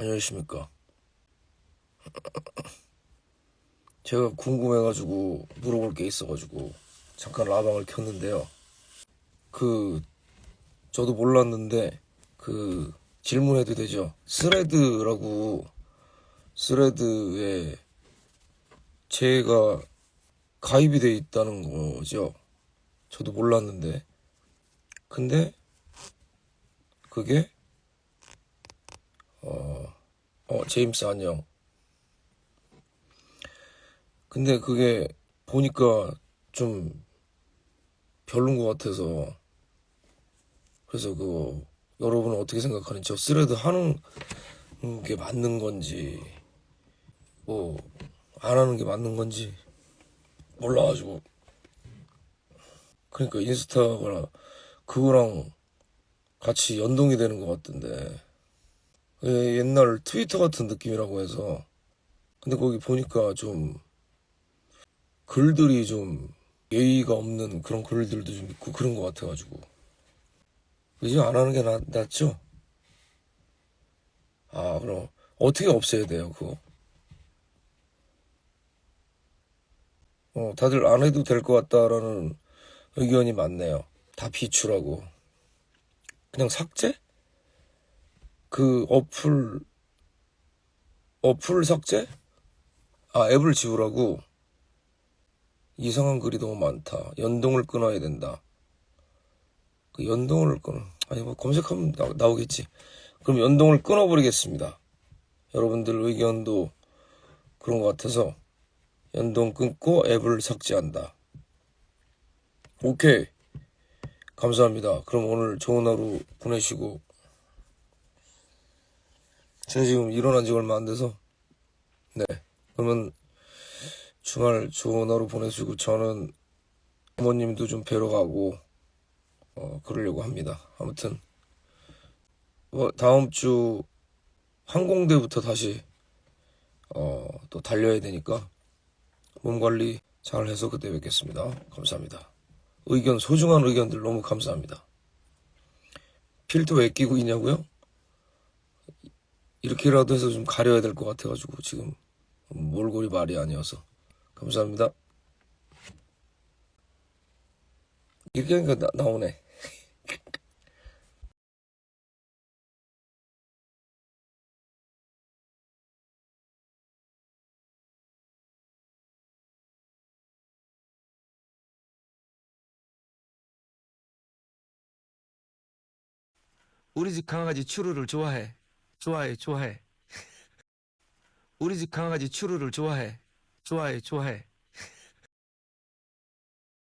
안녕하십니까. 제가 궁금해가지고 물어볼 게 있어가지고 잠깐 라방을 켰는데요. 그 저도 몰랐는데 그 질문해도 되죠? 스레드라고 스레드에 제가 가입이 돼 있다는 거죠. 저도 몰랐는데 근데 그게 어, 어, 제임스 안녕. 근데 그게 보니까 좀 별론 것 같아서. 그래서 그 여러분은 어떻게 생각하는지 저 스레드 하는 게 맞는 건지 뭐 안 하는 게 맞는 건지 몰라가지고. 그러니까 인스타가 그거랑 같이 연동이 되는 것 같던데. 예, 옛날 트위터 같은 느낌이라고 해서 근데 거기 보니까 좀 글들이 좀 예의가 없는 그런 글들도 좀 있고 그런 것 같아가지고 이제 안 하는 게 낫, 낫죠? 아 그럼 어떻게 없애야 돼요 그거? 어 다들 안 해도 될 것 같다라는 의견이 많네요 다 비추라고 그냥 삭제? 그 어플 어플 삭제? 아 앱을 지우라고 이상한 글이 너무 많다. 연동을 끊어야 된다. 그 연동을 끊어 아니 뭐 검색하면 나, 나오겠지. 그럼 연동을 끊어버리겠습니다. 여러분들 의견도 그런 것 같아서 연동 끊고 앱을 삭제한다. 오케이. 감사합니다. 그럼 오늘 좋은 하루 보내시고 제가 지금 일어난 지 얼마 안 돼서. 네. 그러면 주말 좋은 하루 보내시고 저는 부모님도 좀 뵈러 가고 어 그러려고 합니다. 아무튼. 뭐 다음 주 항공대부터 다시 어 또 달려야 되니까 몸 관리 잘 해서 그때 뵙겠습니다. 감사합니다. 의견 소중한 의견들 너무 감사합니다. 필터 왜 끼고 있냐고요? 이렇게라도 해서 좀 가려야 될 것 같아가지고 지금 몰골이 말이 아니어서 감사합니다. 이렇게 하니까 나, 나오네. 우리 집 강아지 추루를 좋아해. 좋아해, 좋아해. 우리 집 강아지 추루를 좋아해. 좋아해, 좋아해.